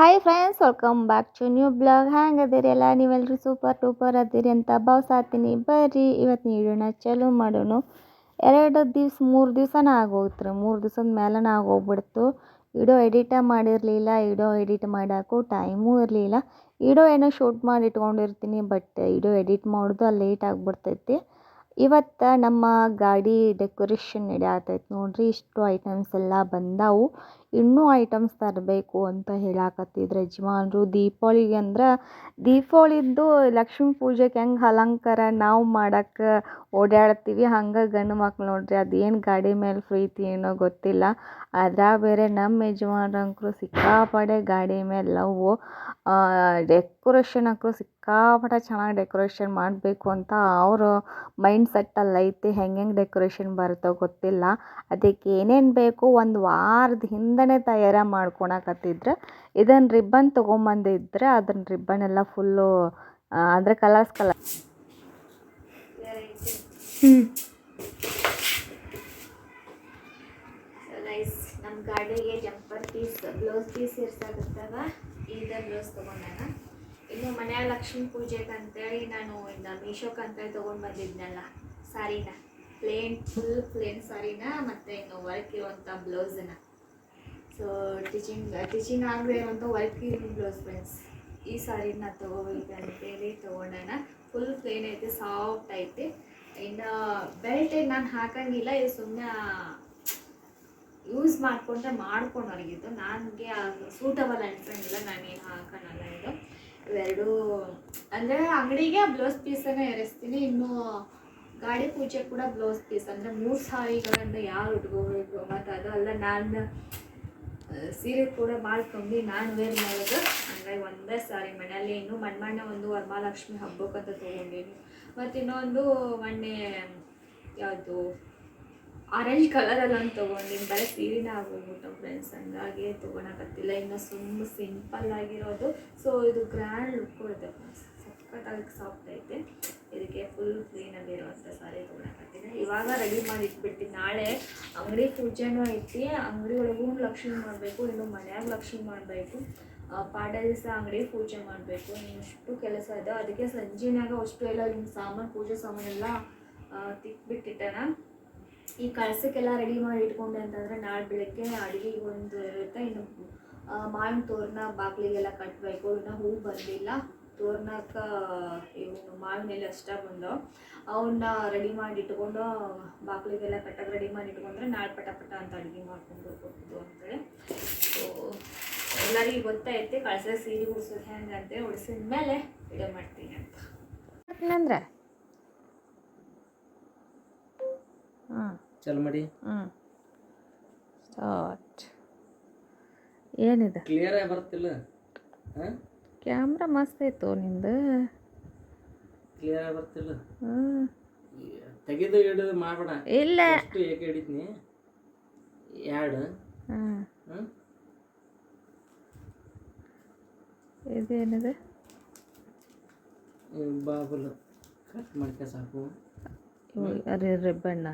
Hi friends welcome back to new blog ಹ್ಯಾಂಗೆ ಅದೀರಿ ಎಲ್ಲ? ನೀವೆಲ್ಲರೂ ಸೂಪರ್ ಟೂಪರ್ ಅದಿರಿ ಅಂತ ಭಾವಿಸಾತೀನಿ. ಬರ್ರಿ ಇವತ್ತು ನೀಡೋಣ ಚಲೋ ಮಾಡೋಣ. ಎರಡು ದಿವ್ಸ, ಮೂರು ದಿವ್ಸನ ಆಗೋಗ್ತ್ರಿ ಮೂರು ದಿವ್ಸದ ಮೇಲನ ಆಗೋಗ್ಬಿಡ್ತು. ವಿಡಿಯೋ ಎಡಿಟ ಮಾಡಿರಲಿಲ್ಲ ವಿಡಿಯೋ ಎಡಿಟ್ ಮಾಡೋಕ್ಕೂ ಟೈಮೂ ಇರಲಿಲ್ಲ. ವಿಡಿಯೋ ಏನೋ ಶೂಟ್ ಮಾಡಿ ಇಟ್ಕೊಂಡಿರ್ತೀನಿ ಬಟ್ ವಿಡಿಯೋ ಎಡಿಟ್ ಮಾಡೋದು ಅಲ್ಲಿ ಲೇಟ್ ಆಗಿಬಿಡ್ತೈತಿ. ಇವತ್ತು ನಮ್ಮ ಗಾಡಿ ಡೆಕೋರೇಷನ್ ನಡೆಯತೈತೆ ನೋಡಿರಿ. ಇಷ್ಟು ಐಟಮ್ಸ್ ಎಲ್ಲ ಬಂದಾವು. ಇನ್ನೂ ಐಟಮ್ಸ್ ತರಬೇಕು ಅಂತ ಹೇಳಾಕತ್ತಿದ್ರು ಯಜಮಾನ್ರು. ದೀಪಾವಳಿಗೆ ಅಂದ್ರೆ ದೀಪಾವಳಿದ್ದು ಲಕ್ಷ್ಮೀ ಪೂಜೆಗೆ ಹೆಂಗೆ ಅಲಂಕಾರ ನಾವು ಮಾಡಕ್ಕೆ ಓಡಾಡ್ತೀವಿ. ಹಂಗೆ ಗಂಡು ಮಕ್ಳು ನೋಡ್ರಿ, ಅದೇನು ಗಾಡಿ ಮೇಲೆ ಪ್ರೀತಿ ಏನೋ ಗೊತ್ತಿಲ್ಲ. ಅದ್ರಾಗ ಬೇರೆ ನಮ್ಮ ಯಜಮಾನ್ರಂಕ್ರು ಸಿಕ್ಕಾಪಡೆ ಗಾಡಿ ಮೇಲೆ ಲವ್ ಡೆಕೋರೇಷನ್ ಅಂಕರು ಸಿಕ್ಕಾಪಟ್ಟೆ ಚೆನ್ನಾಗಿ ಡೆಕೋರೇಷನ್ ಮಾಡಬೇಕು ಅಂತ ಅವರು ಮೈಂಡ್ ಸೆಟ್ಟಲ್ಲಿ ಐತಿ ಹೆಂಗೆ ಹೆಂಗೆ ಡೆಕೋರೇಷನ್ ಬರುತ್ತೋ ಗೊತ್ತಿಲ್ಲ. ಅದಕ್ಕೆ ಏನೇನು ಬೇಕು ಒಂದು ವಾರದ ಹಿಂದೆನೇ ತಯಾರಿ ಮಾಡ್ಕೊಳಕತ್ತಿದ್ರೆ ಇದನ್ನು ರಿಬ್ಬನ್ ತೊಗೊಂಬಂದಿದ್ರೆ ಅದನ್ನ ರಿಬ್ಬನ್ ಎಲ್ಲ ಫುಲ್ಲು ಅಂದರೆ ಕಲರ್ಸ್ ಕಲರ್. ನಮ್ಮ ಗಾಡಿಗೆ ಜಂಪರ್ ಪೀಸ್ ಬ್ಲೌಸ್ ಪೀಸ್ ಇರ್ಸಾಕತ್ತಾವ ಈಗ ಬ್ಲೌಸ್ ತೊಗೊಂಡಾನ? ಇನ್ನು ಮನೆಯ ಲಕ್ಷ್ಮೀ ಪೂಜೆಗೆ ಅಂತೇಳಿ ನಾನು ಇನ್ನು ಮೀಶೋಕ್ಕೆ ಅಂತೇಳಿ ತೊಗೊಂಡು ಬಂದಿದ್ನಲ್ಲ ಸಾರಿನ ಪ್ಲೇನ್ ಫುಲ್ ಪ್ಲೇನ್ ಸಾರಿನ ಮತ್ತು ಇನ್ನು ವರ್ಕ್ ಇರುವಂಥ ಬ್ಲೌಸನ್ನ ಸೊ ಟಿಚಿಂಗ್ ಟಿಚಿಂಗ್ ಆಗದೆ ಇರುವಂಥ ವರ್ಕ್ ಇರೋ ಬ್ಲೌಸ್ ಫ್ರೆಂಡ್ಸ್ ಈ ಸಾರಿನ ತೊಗೋಬೇಕು ಅಂತೇಳಿ ತೊಗೊಂಡೋಣ ಫುಲ್ ಪ್ಲೇನ್ ಐತೆ ಸಾಫ್ಟ್ ಐತೆ. ಇನ್ನು ಬೆಲ್ಟ್ ನಾನು ಹಾಕಂಗಿಲ್ಲ, ಇದು ಸುಮ್ಮನೆ ಯೂಸ್ ಮಾಡಿಕೊಂಡ್ರೆ ಮಾಡ್ಕೊಂಡವ್ರಿಗಿದ್ದು ನನಗೆ ಸೂಟಬಲ್ ಅನ್ಸಂಗಿಲ್ಲ ನಾನೇನು ಹಾಕೋಣಲ್ಲ ಇದು. ಇವೆರಡು, ಅಂದರೆ ಅಂಗಡಿಗೆ ಬ್ಲೌಸ್ ಪೀಸನ್ನೇ ಎರೆಸ್ತೀನಿ ಇನ್ನು ಗಾಡಿ ಪೂಜೆ ಕೂಡ ಬ್ಲೌಸ್ ಪೀಸ್ ಅಂದರೆ ಮೂರು ಸಾರಿಗಳನ್ನು ಯಾರು ಉಟ್ಕೋಬೇಕು ಮತ್ತು ಅದು ಅಲ್ಲ, ನಾನು ಸೀರೆ ಕೂಡ ಭಾಳ ಕಮ್ಮಿ. ನಾನು ವೇರ್ ಮಾಡೋದು ಅಂದರೆ ಒಂದೇ ಸಾರಿ. ಮನೆಯಲ್ಲಿ ಇನ್ನು ಮೊನ್ನೆ ಒಂದು ವರಮಹಾಲಕ್ಷ್ಮಿ ಹಬ್ಬಕ್ಕಂತ ತೊಗೊಂಡಿನಿ. ಮತ್ತು ಇನ್ನೊಂದು ಮೊನ್ನೆ, ಯಾವುದು ಆರೆಂಜ್ ಕಲರಲ್ಲಿ ನಾನು ತೊಗೊಂಡಿನಿ ಬರೀ ಸೀರೆನ ಆಗೋಗ್ಬಿಟ್ಟು ಫ್ರೆಂಡ್ಸ್ ಹಂಗಾಗಿ ತೊಗೊಳಕತ್ತಿಲ್ಲ. ಇನ್ನು ಸುಮ್ಮ ಸಿಂಪಲ್ ಆಗಿರೋದು. ಸೊ ಇದು ಗ್ರ್ಯಾಂಡ್ ಲುಕ್ ಕೊಡುತ್ತೆ ಫ್ರೆಂಡ್ಸ್ ಸಖತ್ತಾಗಿ ಸಾಫ್ಟ್ ಐತೆ. ಇದಕ್ಕೆ ಫುಲ್ ಕ್ಲೀನಾಗಿ ಇರುವಂಥ ಸಾರಿ ತೊಗೊಳಕತ್ತಿಲ್ಲ ಇವಾಗ ರೆಡಿ ಮಾಡಿ ಇಟ್ಬಿಡ್ತೀನಿ ನಾಳೆ ಅಂಗಡಿ ಪೂಜೆನೂ ಐತಿ. ಅಂಗಡಿ ಒಳಗೂ ಲಕ್ಷ್ಮಿ ಮಾಡಬೇಕು, ಇನ್ನು ಮನ್ಯಾಗ ಲಕ್ಷ್ಮಿ ಮಾಡಬೇಕು. ಪಾಡ ದಿವಸ ಅಂಗಡಿ ಪೂಜೆ ಮಾಡಬೇಕು. ಇನ್ನಷ್ಟು ಕೆಲಸ ಇದೆ. ಅದಕ್ಕೆ ಸಂಜೆನಾಗ ಅಷ್ಟು ಎಲ್ಲ ನಿಮ್ಮ ಸಾಮಾನು, ಪೂಜೆ ಸಾಮಾನೆಲ್ಲ ತಿಕ್ಬಿಟ್ಟಿಟ್ಟಣ ಈ ಕಳಸಕ್ಕೆಲ್ಲ ರೆಡಿ ಮಾಡಿ ಇಟ್ಕೊಂಡೆ ಅಂತಂದರೆ ನಾಳೆ ಬೆಳಗ್ಗೆ ಅಡುಗೆ ಒಂದು ಇರುತ್ತೆ. ಇನ್ನು ಮಾವಿನ ತೋರಣ ಬಾಗಿಲಿಗೆಲ್ಲ ಕಟ್ಟಬೇಕು ಇನ್ನು ಹೂ ಬಂದಿಲ್ಲ. ತೋರಣಕ್ಕ ಇವನು ಮಾವಿನ ಎಲ್ಲ ಇಷ್ಟ ಬಂದು ಅವನ್ನ ರೆಡಿ ಮಾಡಿ ಇಟ್ಕೊಂಡು ಬಾಗಿಲಿಗೆಲ್ಲ ಕಟ್ಟಕ್ಕೆ ರೆಡಿ ಮಾಡಿ ಇಟ್ಕೊಂಡ್ರೆ ನಾಳೆ ಪಟ ಪಟ ಅಂತ ಅಡುಗೆ ಮಾಡ್ಕೊಂಡು ಹೋಗ್ಬೋದು ಅಂತೇಳಿ. ಸೊ ಎಲ್ಲರಿಗೂ ಗೊತ್ತಾಯ್ತೆ. ಕಳಸ ಸೀರೆ ಉಡ್ಸೋದು ಹೆಂಗೆ ಅಂತೇಳಿ ಉಡ್ಸಿದ ಮೇಲೆ ವಿಡಿಯೋ ಮಾಡ್ತೀನಿ ಅಂತ ಅಂದ್ರೆ ಹಾಂ ಚಲ್ ಮಾಡಿ. ಸ್ಟಾರ್ಟ್. ಏನಿದೆ? ಕ್ಲಿಯರ್ ಆಗಿ ಬರ್ತಿಲ್ಲ. ಕ್ಯಾಮ್ರಾ ಮಸ್ತ್ ಐತು ನಿಂದು. ಕ್ಲಿಯರ್ ಆಗಿ ಬರ್ತಿಲ್ಲ. ತೆಗೆದು ಹಿಡಿದು ಮಾಡೋಣ ಇಲ್ಲ. ಎಷ್ಟು ಏಕೆ ಹಿಡಿತೀನಿ ಎರಡು. ಇದೇನಿದೆ? ಬಾಬುಲ್. ಕಟ್ ಮಾಡ್ಕೆ ಸಾಕು. ಅರೆ ರಿಬ್ಬಣ್ಣ.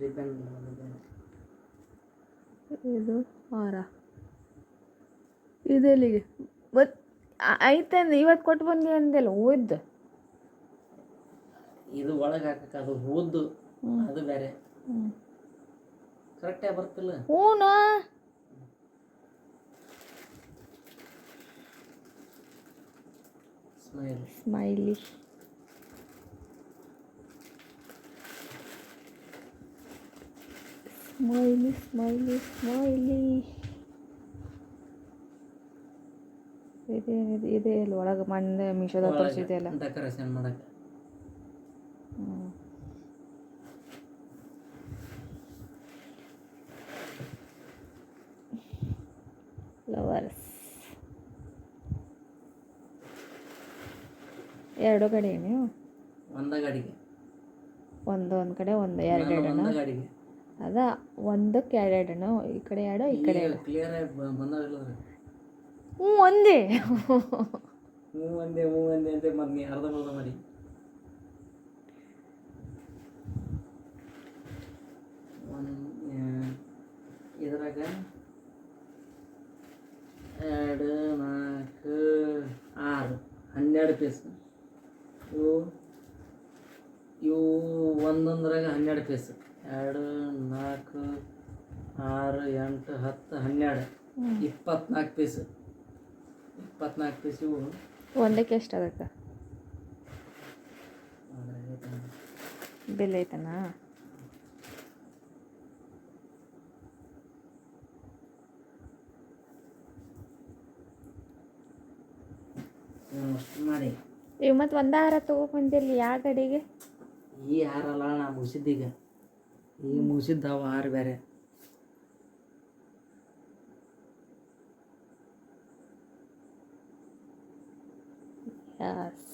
ರಿಬನ್ ಇದು ಹಾರ ಇದೆಲ್ಲಿಗೆ ಮತ್ ಐತೆ ಇವತ್ತು ಕೊಟ್ಟು ಬಂದಿ ಅಂದಿಲ್ಲ ಹೋಯ್ದು ಇದು ಒಳಗೆ ಹಾಕಕ್ಕೆ ಅದು ಓದ್ದು. ಅದು ಬೇರೆ. ಕರೆಕ್ಟಾಗಿ ಬರ್ತಿಲ್ಲ? ಹ್ಞೂ smile. Smiley. Smiley smiley smiley ಇದೇನಿದೆ ಇದೆ ಇಲ್ಲ ಒಳಗೆ ಮಣ್ಣೆ ಮೀಶೋದ ತೋರಿಸಿದೆಯಲ್ಲ. ಡೆಕೋರೇಷನ್ ಮಾಡಕ್ಕೆ. ಫ್ಲವರ್ಸ್ ಎರಡು ಕಡೆ ನೀವು ಒಂದ ಗಾಡಿಗೆ ಒಂದು ಒಂದು ಕಡೆ ಒಂದು ಎರಡು ಒಂದ ಗಾಡಿಗೆ ಅದ ಒಂದಕ್ಕೆ ಎರಡು ಎರಡನ ಈ ಕಡೆ ಎರಡು ಈ ಕಡೆ ಎರಡು. ಕ್ಲಿಯರ್ ಆಗಿ ಬಂದಾವಿಲ್ಲ ಹ್ಞೂ ಒಂದೇ. ಹ್ಞೂ ಒಂದೇ ಹ್ಞೂ ಒಂದೇ ಅಂತ ಮತ್ತೆ ನೀ ಅರ್ಧ ಮರ್ಧ ಮಾಡಿ ಒಂದು ಇದ್ರಾಗ ಎರಡು ನಾಲ್ಕು ಆರು ಹನ್ನೆರಡು ಪೀಸ್ ಇವು ಇವು ಒಂದೊಂದ್ರಾಗ ಹನ್ನೆರಡು ಪೀಸ್ ಎರಡು ನಾಲ್ಕು ಆರು ಎಂಟು ಹತ್ತು ಹನ್ನೆರಡು ಇಪ್ಪತ್ನಾಲ್ಕು ಪೀಸ್ ಇಪ್ಪತ್ನಾಲ್ಕು ಪೀಸ್ ಇವು. ಒಂದಕ್ಕೆ ಎಷ್ಟು ಅದಕ್ಕೆ? ಬಿಲ್ ಐತನಾ? ಅಷ್ಟು ಮಾಡಿ. ಈಗ ಮತ್ತು ಒಂದ ಹಾರ ತೊಗೊಬಂದಿಲ್ಲ ಯಾವ ಗಡಿಗೆ? ಈ ಹಾರಲ್ಲ ನಾ ಮುಗಿಸಿದ್ದೀಗ ಈಗ. ಮುಗಿಸಿದ್ದಾವ ಹಾರ ಬೇರೆ ಯಸ್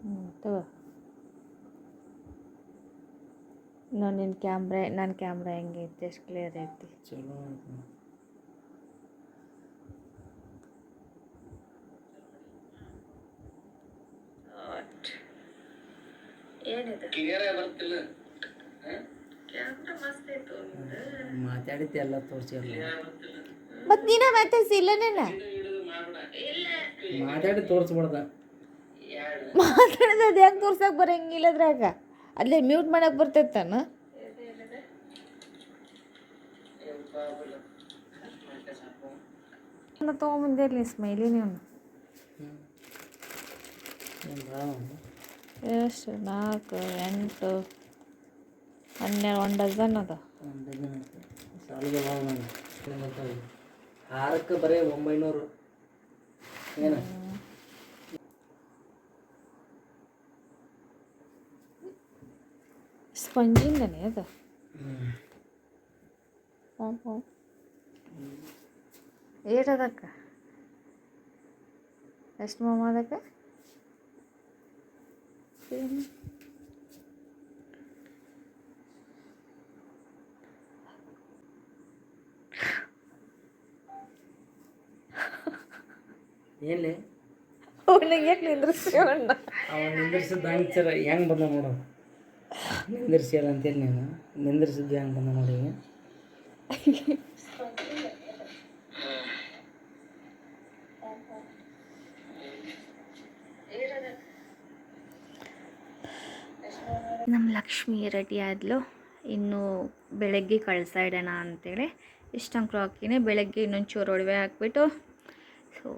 ಹ್ಞೂ ತಗೋ ನೋಡಿ ನಿನ್ನ ಕ್ಯಾಮ್ರಾ ನನ್ನ ಕ್ಯಾಮ್ರಾ ಹೆಂಗೆ ಐತಿ ಎಷ್ಟು ಕ್ಲಿಯರ್ ಐತಿ ಚಲೋ ಆಯ್ತು. ಮಾತಾಡಿದ್ದೆ ಎಲ್ಲ ತೋರಿಸಿರಲ್ಲ ಮತ್ತು ನೀನ ಮಾತಾಡ್ಸಿಲ್ಲ ನನ್ನ ಮಾತಾಡಿ ತೋರಿಸ್ಬಿಡ್ದ. ಮಾತಾಡೋದು ಅದು ಹೆಂಗೆ ತೋರ್ಸಕ್ಕೆ ಬರಂಗಿಲ್ಲ ಅದ್ರಾಗ? ಅಲ್ಲೇ ಮ್ಯೂಟ್ ಮಾಡಕ್ಕೆ ಬರ್ತೈತಾನ ತೊಗೊಂಬಂದಿರಲಿ ಸ್ಮೈಲಿ ನೀವು ಎಷ್ಟು? ನಾಲ್ಕು ಎಂಟು ಹನ್ನೆರಡು ಒಂದು ಡಜನ್ ಅದ. ಹಾರಕ್ಕೆ ಬರೀ ಒಂಬೈನೂರು. ಏನ? ಸ್ಪಂಜಿಂದನೇ ಅದು. ಏಟ್ ಅದಕ್ಕೆ ಎಷ್ಟು ಮಾಮ ಅದಕ್ಕೆ? ಎಲ್ಲಿ? ಅವನಿಗೆ ಯಾಕೆ ನಿಂದ್ರಿಸಿ ಅಣ್ಣ? ಅವ ನಿಂದಿರ್ಸಿದ್ದು ಹಂಗೆ ಹೆಂಗೆ ಬಂದ ನೋಡು. ನಿಂದಿರ್ಸಿಯಲ್ಲ ಅಂತೇಳಿ ನೀನು. ನಿಂದಿರ್ಸಿದ್ದು ಹೆಂಗೆ ಬಂದ ನೋಡಿ ನಮ್ಮ ಲಕ್ಷ್ಮಿ ರೆಡಿ ಆದ್ಲು. ಇನ್ನು ಬೆಳಗ್ಗೆ ಕಳ್ಸ ಇಡೋಣ ಅಂತೇಳಿ. ಇಷ್ಟೊಂದು ಕ್ಲಾಕಿನೇ ಬೆಳಗ್ಗೆ ಇನ್ನೊಂದು ಚೂರು ಒಡವೆ ಹಾಕ್ಬಿಟ್ಟು ಸೊ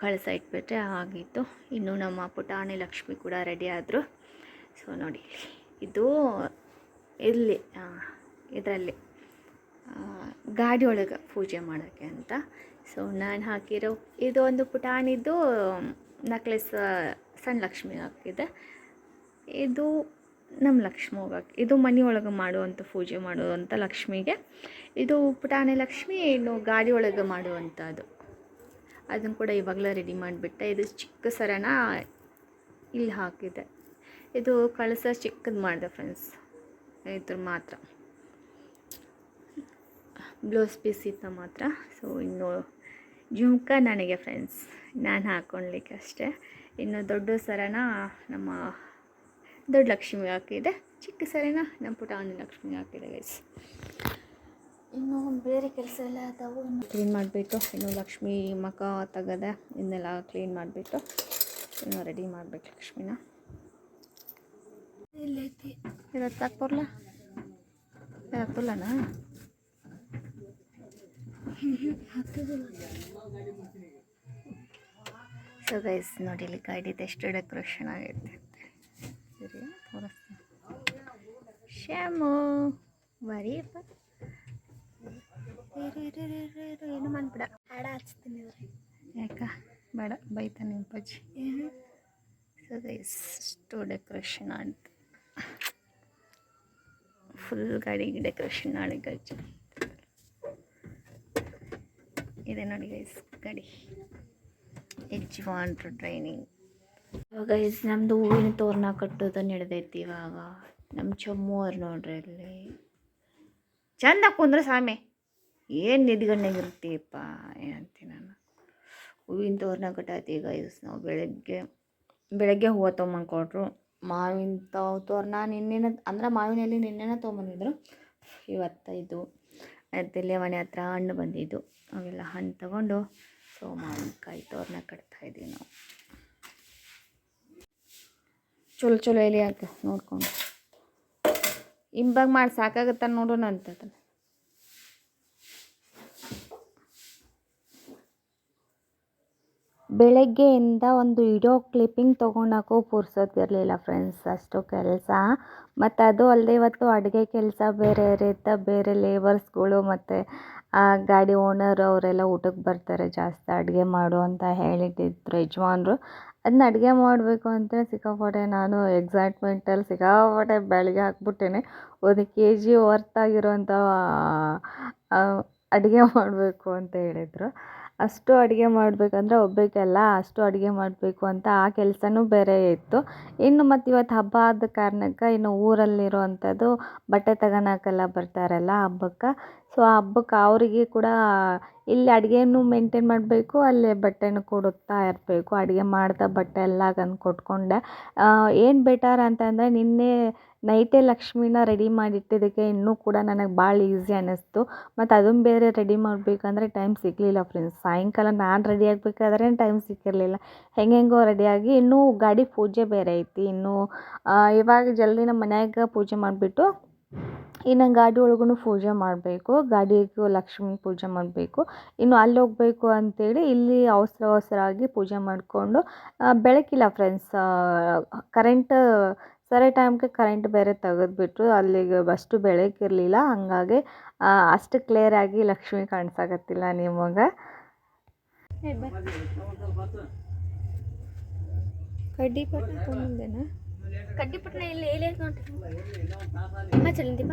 ಕಳ್ಸ ಇಟ್ಬಿಟ್ರೆ ಆಗಿತ್ತು ಇನ್ನು ನಮ್ಮ ಪುಟಾಣಿ ಲಕ್ಷ್ಮಿ ಕೂಡ ರೆಡಿ ಆದರು. ಸೊ ನೋಡಿ, ಇದು ಇಲ್ಲಿ ಇದರಲ್ಲಿ ಗಾಡಿ ಒಳಗೆ ಪೂಜೆ ಮಾಡೋಕ್ಕೆ ಅಂತ. ಸೊ ನಾನು ಹಾಕಿರೋ ಇದು ಒಂದು ಪುಟಾಣಿದ್ದು ನಕ್ಲೆಸ್ ಸಣ್ಣ ಲಕ್ಷ್ಮಿ ಹಾಕಿದೆ. ಇದು ನಮ್ಮ ಲಕ್ಷ್ಮಿ ಹೋಗಕ್ಕೆ, ಇದು ಮನೆ ಒಳಗೆ ಮಾಡುವಂಥ ಪೂಜೆ ಮಾಡುವಂಥ ಲಕ್ಷ್ಮಿಗೆ. ಇದು ಪುಟಾಣಿ ಲಕ್ಷ್ಮಿ, ಇನ್ನು ಗಾಡಿ ಒಳಗೆ ಮಾಡುವಂಥದ್ದು ಅದನ್ನು ಕೂಡ ಇವಾಗಲೇ ರೆಡಿ ಮಾಡಿಬಿಟ್ಟೆ. ಇದು ಚಿಕ್ಕ ಸರನ ಇಲ್ಲಿ ಹಾಕಿದೆ. ಇದು ಕಳಸ ಚಿಕ್ಕದು ಮಾಡಿದೆ ಫ್ರೆಂಡ್ಸ್ ಇದ್ರ ಮಾತ್ರ. ಬ್ಲೌಸ್ ಪೀಸ್ ಇತ್ತು ಮಾತ್ರ. ಸೊ ಇನ್ನು ಜುಮ್ಕ ನನಗೆ ಫ್ರೆಂಡ್ಸ್ ನಾನು ಹಾಕ್ಕೊಳ್ಲಿಕ್ಕೆ ಅಷ್ಟೇ. ಇನ್ನು ದೊಡ್ಡ ಸರನ ನಮ್ಮ ದೊಡ್ಡ ಲಕ್ಷ್ಮಿ ಹಾಕಿದೆ. ಚಿಕ್ಕ ಸರನ ನಮ್ಮ ಪುಟಾಣಿ ಲಕ್ಷ್ಮಿ ಹಾಕಿದೆ ಗೈಸ್ ಇನ್ನು ಬೇರೆ ಕೆಲಸ ಎಲ್ಲ ಅದಾವು. ಕ್ಲೀನ್ ಮಾಡಿಬಿಟ್ಟು ಇನ್ನು ಲಕ್ಷ್ಮಿ ಮಖ ತೆಗದ ಇನ್ನೆಲ್ಲ ಕ್ಲೀನ್ ಮಾಡಿಬಿಟ್ಟು ಇನ್ನು ರೆಡಿ ಮಾಡ್ಬೇಕು ಲಕ್ಷ್ಮಿನ. ಇಲ್ಲೈತಿ. ಇವತ್ತು ಹಾಕ್ಬರ್ಲ ಹಾಕ್ಬರ್ಲನ ಸೊ ಗೈಸ್ ನೋಡಿ ಇಲ್ಲಿ ಗಾಡಿದು ಎಷ್ಟು ಡೆಕೋರೇಷನ್ ಆಗೈತೆ ಸರಿ ತೋರಿಸ್ತೀನಿ. ಶ್ಯಾಮು ಬರೀಪ್ಪ ಏನು ಮಾಡ್ಬಿಡ ಹಾಡ ಹಚ್ತೀನಿ ಯಾಕ? ಬೇಡ ಬೈತಾನೆ ಅಪ್ಪಾಜಿ. ಸೊ ಗೈಸ್ ಅಷ್ಟು ಡೆಕೋರೇಷನ್ ಅಂತ ಫುಲ್ ಗಾಡಿಗೆ ಡೆಕೋರೇಷನ್ ಮಾಡಿ ಗಜ್ಜು ಇದೆ ನೋಡಿ ಗೈಸ್ ಗಾಡಿ. ಎಚ್ ವಾಂಟ್ರ್ ಟ್ರೈನಿಂಗ್ ಇವಾಗ ಇಸ್ ನಮ್ಮದು ಹೂವಿನ ತೋರಣ ಕಟ್ಟೋದು ನಡೆದೈತಿ ಇವಾಗ. ನಮ್ಮ ಚಮ್ಮೋರು ನೋಡ್ರಿ ಅಲ್ಲಿ. ಚಂದ ಕುಂದ್ರೆ ಸಾಮೆ ಏನು ನಿದ್ಗಣ್ಣಾಗಿರ್ತೀಯಪ್ಪ ಏನಂತೀನಿ ನಾನು. ಹೂವಿನ ತೋರಣ ಕಟ್ಟಾತಿ ಈಗ ನಾವು ಬೆಳಗ್ಗೆ ಬೆಳಗ್ಗೆ ಹೂವು ತೊಗೊಂಬಂದ್ಕೊಟ್ರು. ಮಾವಿನ ತೋ ತೋರಣ ನಿನ್ನೆನ, ಅಂದ್ರೆ ಮಾವಿನ ಎಲೆ ನಿನ್ನೆನ ತೊಗೊಂಬಂದಿದ್ರು. ಇವತ್ತು ಇದು ಅದಲ್ಲೇ ಮನೆ ಹತ್ರ ಹಣ್ಣು ಬಂದಿದ್ದು. ಅವೆಲ್ಲ ಹಣ್ಣು ತಗೊಂಡು ಸೊ ಮಾವಿನಕಾಯಿ ತೋರಣ ಕಟ್ತಾ ಇದ್ದೀವಿ ನಾವು. ಚಲೋ ಚಲೋ ಎಲೆ ಹಾಕ ನೋಡ್ಕೊಂಡು. ಇಂಬಾಗ ಮಾಡಿ ಸಾಕಾಗತ್ತ ನೋಡೋಣ ಅಂತ ಬೆಳಗ್ಗೆಯಿಂದ ಒಂದು ವಿಡಿಯೋ ಕ್ಲಿಪ್ಪಿಂಗ್ ತೊಗೊಳಕ್ಕೂ ಪುರ್ಸೊತ್ತಿರಲಿಲ್ಲ ಫ್ರೆಂಡ್ಸ್. ಅಷ್ಟು ಕೆಲಸ. ಮತ್ತು ಅದು ಅಲ್ಲದೆ ಇವತ್ತು ಅಡುಗೆ ಕೆಲಸ ಬೇರೆ ಇರುತ್ತೆ. ಬೇರೆ ಲೇಬರ್ಸ್ಗಳು ಮತ್ತು ಗಾಡಿ ಓನರ್ ಅವರೆಲ್ಲ ಊಟಕ್ಕೆ ಬರ್ತಾರೆ. ಜಾಸ್ತಿ ಅಡುಗೆ ಮಾಡು ಅಂತ ಹೇಳಿಟ್ಟಿದ್ರು ಯಜಮಾನ್ರು. ಅದನ್ನ ಅಡುಗೆ ಮಾಡಬೇಕು ಅಂತ ಸಿಕ್ಕಾಪಟ್ಟೆ ನಾನು ಎಕ್ಸೈಟ್ಮೆಂಟಲ್ಲಿ ಸಿಕ್ಕಾಪಟ್ಟೆ ಬೆಳಗ್ಗೆ ಹಾಕ್ಬಿಟ್ಟೇನೆ. ಒಂದು ಕೆ ಜಿ ವರ್ತಾಗಿರೋಂಥ ಅಡುಗೆ ಮಾಡಬೇಕು ಅಂತ ಹೇಳಿದರು. ಅಷ್ಟು ಅಡುಗೆ ಮಾಡಬೇಕಂದ್ರೆ ಒಬ್ಬಕ್ಕೆಲ್ಲ ಅಷ್ಟು ಅಡುಗೆ ಮಾಡಬೇಕು ಅಂತ ಆ ಕೆಲಸನೂ ಬೇರೆ ಇತ್ತು. ಇನ್ನು ಮತ್ತು ಇವತ್ತು ಹಬ್ಬ ಆದ ಕಾರಣಕ್ಕೆ ಇನ್ನು ಊರಲ್ಲಿರುವಂಥದ್ದು ಬಟ್ಟೆ ತಗೊಳಕ್ಕೆಲ್ಲ ಬರ್ತಾರಲ್ಲ ಹಬ್ಬಕ್ಕೆ. ಸೊ ಆ ಹಬ್ಬಕ್ಕೆ ಅವರಿಗೆ ಕೂಡ ಇಲ್ಲಿ ಅಡುಗೆನೂ ಮೇಂಟೈನ್ ಮಾಡಬೇಕು, ಅಲ್ಲೇ ಬಟ್ಟೆನೂ ಕೊಡುತ್ತಾ ಇರಬೇಕು. ಅಡುಗೆ ಮಾಡ್ತಾ ಬಟ್ಟೆ ಎಲ್ಲ ತಂದು ಕೊಟ್ಕೊಂಡೆ ಏನು ಬೆಟರ್ ಅಂತಂದರೆ ನಿನ್ನೆ ನೈಟೇ ಲಕ್ಷ್ಮೀನ ರೆಡಿ ಮಾಡಿಟ್ಟಿದ್ದಕ್ಕೆ ಇನ್ನೂ ಕೂಡ ನನಗೆ ಭಾಳ ಈಸಿ ಅನ್ನಿಸ್ತು. ಮತ್ತು ಅದನ್ನು ಬೇರೆ ರೆಡಿ ಮಾಡಬೇಕಂದ್ರೆ ಟೈಮ್ ಸಿಗಲಿಲ್ಲ ಫ್ರೆಂಡ್ಸ್ ಸಾಯಂಕಾಲ ನಾನು ರೆಡಿ ಆಗಬೇಕಾದ್ರೆ ಟೈಮ್ ಸಿಕ್ಕಿರಲಿಲ್ಲ. ಹೆಂಗೆಂಗೋ ರೆಡಿಯಾಗಿ ಇನ್ನೂ ಗಾಡಿ ಪೂಜೆ ಬೇರೆ ಐತಿ. ಇನ್ನೂ ಇವಾಗ ಜಲ್ದಿ ನಮ್ಮ ಮನ್ಯಾಗ ಪೂಜೆ ಮಾಡಿಬಿಟ್ಟು ಇನ್ನು ಗಾಡಿ ಒಳಗೂ ಪೂಜೆ ಮಾಡಬೇಕು. ಗಾಡಿಗೂ ಲಕ್ಷ್ಮಿ ಪೂಜೆ ಮಾಡಬೇಕು. ಇನ್ನು ಅಲ್ಲಿ ಹೋಗಬೇಕು ಅಂತೇಳಿ ಇಲ್ಲಿ ಅವಸರ ಅವಸರಾಗಿ ಪೂಜೆ ಮಾಡಿಕೊಂಡು ಬೆಳಕಿಲ್ಲ ಫ್ರೆಂಡ್ಸ್ ಕರೆಂಟ್ ಸರಿ ಟೈಮ್ಗೆ ಕರೆಂಟ್ ಬೇರೆ ತೆಗೆದ್ಬಿಟ್ರು ಅಲ್ಲಿಗೆ ಅಷ್ಟು ಬೆಳಕಿರಲಿಲ್ಲ ಹಾಗಾಗಿ ಅಷ್ಟು ಕ್ಲಿಯರಾಗಿ ಲಕ್ಷ್ಮಿ ಕಾಣಿಸಾಕತ್ತಿಲ್ಲ ನಿಮಗೆ. ಕಡ್ಡಿಪಟ್ಟಣ ತೊಗೊಂಡೇನಾ ಕಡ್ಡಿ ಇಲ್ಲಿ ಎಲ್ಲಿ ನೋಡ್ರಿ? ಹಚ್ಚಲಿ ದೀಪ.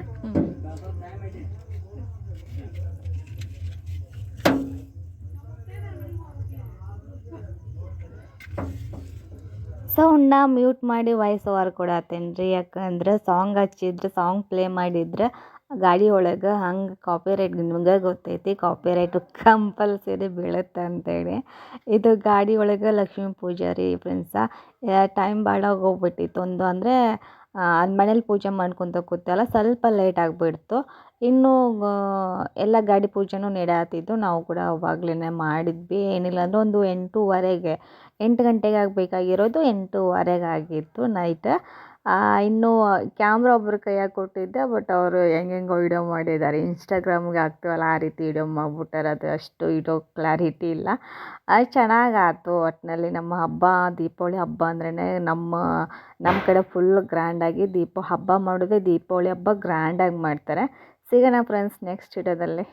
ಸೌಂಡ್ನ ಮ್ಯೂಟ್ ಮಾಡಿ ವಾಯ್ಸ್ ಓವರ್ ಕೊಡತ್ತೇನೆ ರೀ ಯಾಕಂದ್ರೆ ಸಾಂಗ್ ಹಚ್ಚಿದ್ರೆ, ಸಾಂಗ್ ಪ್ಲೇ ಮಾಡಿದ್ರೆ ಗಾಡಿ ಒಳಗೆ ಹಂಗೆ ಕಾಪಿರೈಟ್ ನಿಮಗೆ ಗೊತ್ತೈತಿ ಕಾಪಿರೈಟು ಕಂಪಲ್ಸರಿ ಬೀಳುತ್ತೆ ಅಂತೇಳಿ. ಇದು ಗಾಡಿ ಒಳಗೆ ಲಕ್ಷ್ಮೀ ಪೂಜೆ ರೀ ಫ್ರೆಂಡ್ಸ ಟೈಮ್ ಭಾಳ ಹೋಗ್ಬಿಟ್ಟಿತ್ತು ಒಂದು ಅಂದರೆ ಅದು ಮನೇಲಿ ಪೂಜೆ ಮಾಡ್ಕೊತ ಕೂತಲ್ಲ ಸ್ವಲ್ಪ ಲೇಟ್ ಆಗಿಬಿಡ್ತು. ಇನ್ನೂ ಎಲ್ಲ ಗಾಡಿ ಪೂಜೆನೂ ನಡೆಯತ್ತಿದ್ದು ನಾವು ಕೂಡ ಅವಾಗಲೇ ಮಾಡಿದ್ವಿ. ಏನಿಲ್ಲ ಅಂದ್ರೆ ಒಂದು ಎಂಟೂವರೆಗೆ ಎಂಟು ಗಂಟೆಗೆ ಆಗಬೇಕಾಗಿರೋದು ಎಂಟೂವರೆಗೆ ಆಗಿತ್ತು ನೈಟ್ ಇನ್ನು ಕ್ಯಾಮ್ರಾ ಒಬ್ರ ಕೈಯಾಗೆ ಕೊಟ್ಟಿದ್ದೆ ಬಟ್ ಅವರು ಹೆಂಗೆಂಗೋ ವಿಡಿಯೋ ಮಾಡಿದ್ದಾರೆ. ಇನ್ಸ್ಟಾಗ್ರಾಮ್ಗೆ ಹಾಕ್ತೀವಲ್ಲ, ಆ ರೀತಿ ವಿಡಿಯೋ ಮಾಡ್ಬಿಟ್ಟಾರೆ. ಅದು ಅಷ್ಟು ಇಡೋ ಕ್ಲಾರಿಟಿ ಇಲ್ಲ. ಅದು ಚೆನ್ನಾಗಾಯ್ತು. ಒಟ್ಟಿನಲ್ಲಿ ನಮ್ಮ ಹಬ್ಬ, ದೀಪಾವಳಿ ಹಬ್ಬ ಅಂದ್ರೇ ನಮ್ಮ ನಮ್ಮ ಕಡೆ ಫುಲ್ ಗ್ರ್ಯಾಂಡಾಗಿ ದೀಪ ಹಬ್ಬ ಮಾಡೋದೇ ದೀಪಾವಳಿ ಹಬ್ಬ ಗ್ರ್ಯಾಂಡಾಗಿ ಮಾಡ್ತಾರೆ. ಸಿಗೋಣ ಫ್ರೆಂಡ್ಸ್ ನೆಕ್ಸ್ಟ್ ವಿಡಿಯೋದಲ್ಲಿ